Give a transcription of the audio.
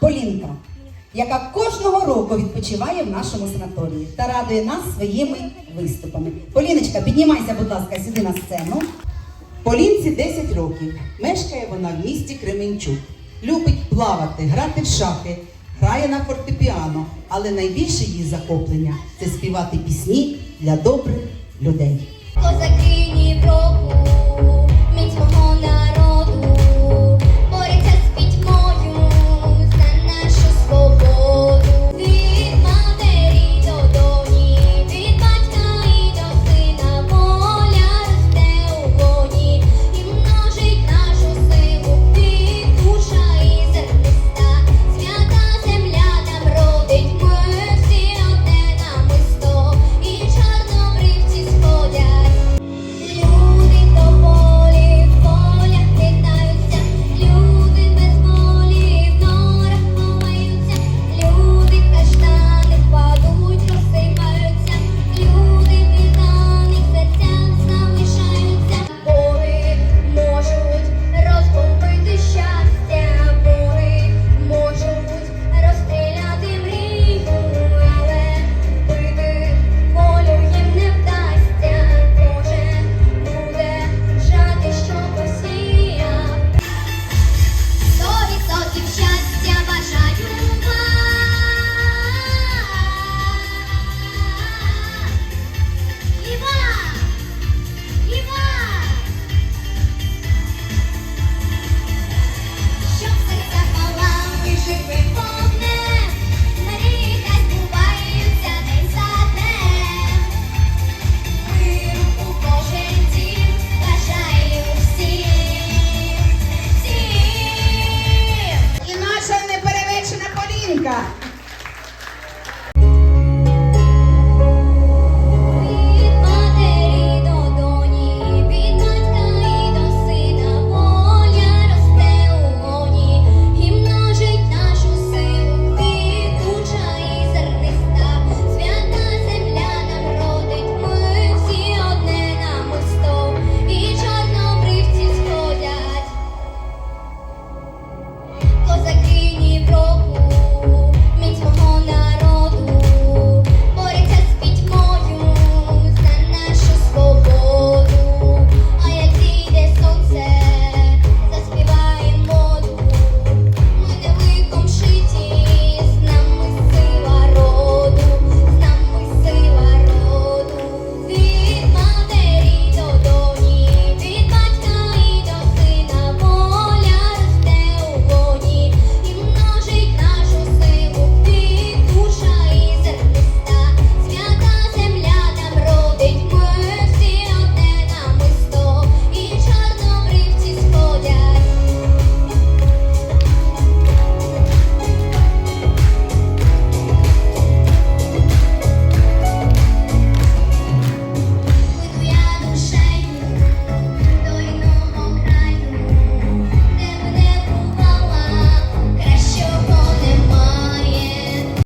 Полінка, яка кожного року відпочиває в нашому санаторії та радує нас своїми виступами. Поліночка, піднімайся, будь ласка, сюди на сцену. Полінці 10 років. Мешкає вона в місті Кременчук. Любить плавати, грати в шахи, грає на фортепіано, але найбільше її захоплення це співати пісні для добрих людей. Козаки 应该。